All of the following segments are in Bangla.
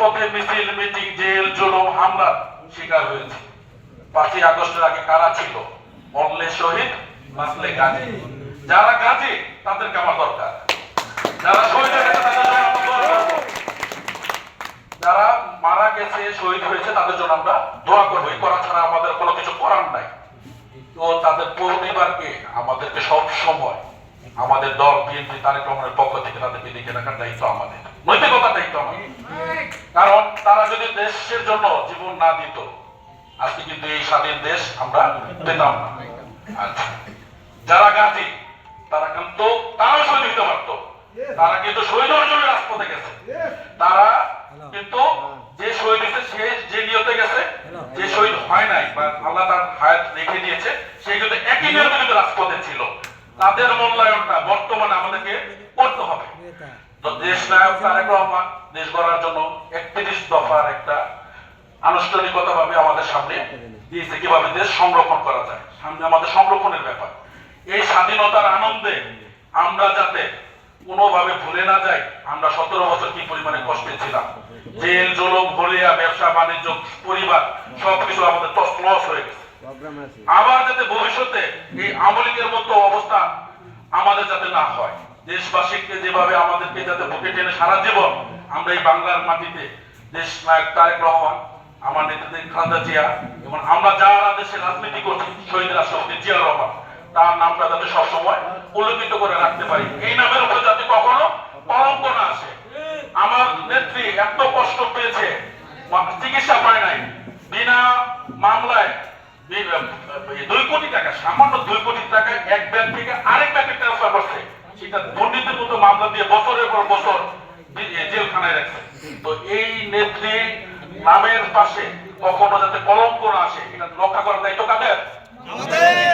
রাজপথে মিছিল, মিটিং, জেল, জুলুম হামলার শিকার হয়েছে। পাঁচই আগস্টের আগে কারা ছিল? মরলে শহীদ, বাঁচলে গাজী। যারা গাজী, তাদেরকে আমার দরকার। যারা শহীদ হয়ে করব। যারা মারা গেছে, শহীদ হয়েছে, তাদের জন্য আমরা দোয়া করব। করা ছাড়া আমাদের কোনো কিছু করার নাই। তো তাদের পরিবারকে, আমাদেরকে সব সময় আমাদের দল, বিএনপি, তারেক রহমানের পক্ষ থেকে তাদেরকে দিকে রাখার দায়িত্ব আমাদের। কারণ তারা যদি দেশের জন্য জীবন না দিত আজকে কিন্তু এই স্বাধীন দেশ আমরা পেতাম না। যারা গাজী তারা কিন্তু তারাও শহীদ হতে পারতো। তারা কিন্তু শহীদ হওয়ার জন্য রাজপথে গেছে। তারা কিন্তু যে শহীদ হয়েছে সে যে নিয়তে গেছে যে শহীদ হয় নাই বা আল্লাহ তার হায়াত রেখে দিয়েছে সে কিন্তু একই নিয়তে কিন্তু রাজপথে ছিল। তাদের মূল্যায়নটা বর্তমানে আমাদেরকে করতে হবে। তো দেশ নায়ক তারেক রহমান দেশ গড়ার জন্য একত্রিশ দফার একটা আনুষ্ঠানিকতা ভাবে আমাদের সামনে দিয়েছে কীভাবে দেশ সংরক্ষণ করা যায় সামনে আমাদের সংরক্ষণের ব্যাপার। এই স্বাধীনতার আনন্দে আমরা যাতে কোনোভাবে ভুলে না যাই আমরা সতেরো বছর কি পরিমাণে কষ্টে ছিলাম। জেল জলম হলিয়া ব্যবসা বাণিজ্য পরিবার সবকিছু আমাদের লস হয়ে গেছে। আবার যাতে ভবিষ্যতে এই আমলিকের মতো অবস্থা আমাদের যাতে না হয় দেশবাসীকে যেভাবে আমাদেরকে যাতে বুকে টেনে সারা জীবন আমরা এই বাংলার মাটিতে দেশ নায়ক তারেক রহমান, আমার নেতৃত্বে খালেদা জিয়া এবং আমরা যারা দেশে রাজনীতি করছি, শহীদ রাষ্ট্রপতি জিয়া রহমান, তার নামটা যাতে সবসময় উল্লেখিত করে রাখতে পারি। এই নামের উপরে যাতে কখনো কলঙ্ক না আসে। আমার নেত্রী এত কষ্ট পেয়েছে চিকিৎসা পায় নাই। বিনা মামলায় দুই কোটি টাকা, সামান্য দুই কোটি টাকা এক ব্যাংক থেকে আরেক ব্যাংকে সেটা দুর্নীতির মতো মামলা দিয়ে বছরের পর বছর জেলখানায় রাখছে তো এই নেত্রী নামের পাশে কখনো যাতে কলঙ্ক না আসে এটা রক্ষা করার দায়িত্ব কাদের?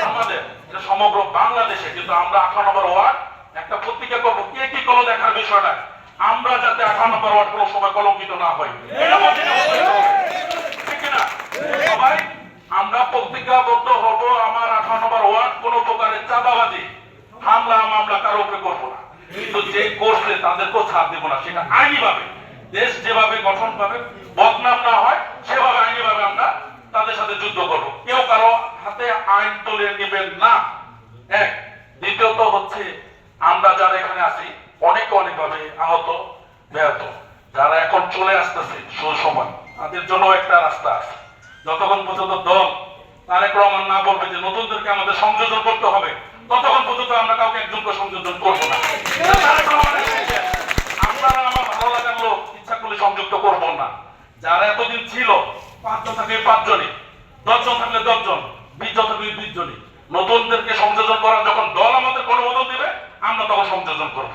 আমাদের! এটা সমগ্র বাংলাদেশে। কিন্তু আমরা আঠারো নম্বর ওয়ার্ড একটা পত্রিকা করব কে কি করো দেখার বিষয় না আমরা যাতে আঠারো নম্বর ওয়ার্ড কোনো সময় কলঙ্কিত না সবাই আমরা পত্রিকাবদ্ধ হব আমার আঠারো নম্বর ওয়ার্ড কোন প্রকারের চাঁদাবাজি হামলা মামলা কারও উপরে করব না যে করছে তাদেরকেও ছাড় দেবো না, সেটা আইনি ভাবে দেশ যেভাবে গঠন পাবে বদনাম না হয়, সেভাবে আইনি ভাবে আমরা তাদের সাথে যুদ্ধ করব। কেউ কারও হাতে আইন তুলে নেবেন না। এক। দ্বিতীয়ত হচ্ছে, আমরা যারা এখানে আছি, অনেকে অনেক ভাবে আহত, ব্যাহত। যারা এখন চলে আসতেছে সুসময়, তাদের জন্য একটা রাস্তা আছে। যতক্ষণ পর্যন্ত দল তারেক রহমান না বলবে যে, নতুনদেরকে আমাদের সংযোজন করতে হবে, ততক্ষণ পর্যন্ত আমরা কাউকে একজনকে সংযোজন করব না তারেক রহমানের সাথে আপনারা আমার ভালো লাগার লোক ইচ্ছা করলে সংযুক্ত করব না যারা এতদিন ছিল পাঁচজন থাকলে পাঁচজনই, দশজন থাকলে দশজন জন থাকলে বিশ নতুনদেরকে সংযোজন করার যখন দল আমাদের অনুমোদন দিবে, আমরা তখন সংযোজন করব।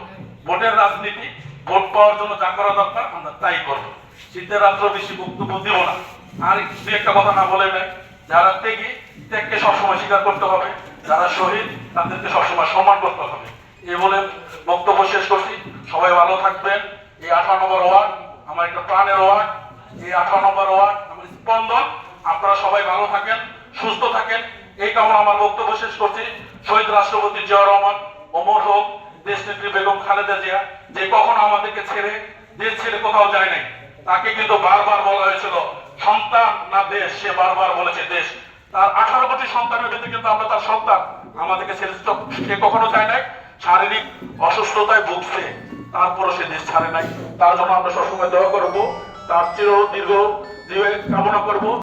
ভোটের রাজনীতি, ভোট পাওয়ার জন্য যা করা দরকার, আমরা তাই করব। শীতের রাত্র বেশি বক্তব্য না। আর দু একটা কথা না বলে নেয় যারা ত্যাগী, ত্যাগকে সবসময় স্বীকার করতে হবে। যারা শহীদ, তাদেরকে সবসময় সম্মান করতে হবে। এ বলে বক্তব্য শেষ করছি। সবাই ভালো থাকবেন। এই আঠারো নম্বর ওয়ার্ড, আমার একটা প্রাণের ওয়ার্ড। এই আঠারো নম্বর ওয়ার্ড, আমার স্পন্দন। আপনারা সবাই ভালো থাকেন, সুস্থ থাকেন। এই কামনা আমার বক্তব্য শেষ করছি। শহীদ রাষ্ট্রপতি জিয়া রহমান অমর হোক, দেশ নেত্রী বেগম খালেদা জিয়া, যে কখনো আমাদেরকে ছেড়ে দেশ ছেড়ে কোথাও যায় নাই, তাকে কিন্তু বারবার বলা হয়েছিল, সন্তান না দেশ, সে বারবার বলেছে দেশ। তার আঠারো কোটি সন্তানের ভিতরে কিন্তু আমরা তার সন্তান, আমাদেরকে ছেড়ে সে কখনো যায় নাই। শারীরিক অসুস্থতায় ভুগছে, তারপরও সে দেশ ছাড়ে নাই। তার জন্য আমরা সবসময় দয়া করব। তার চির দীর্ঘ কামনা করব।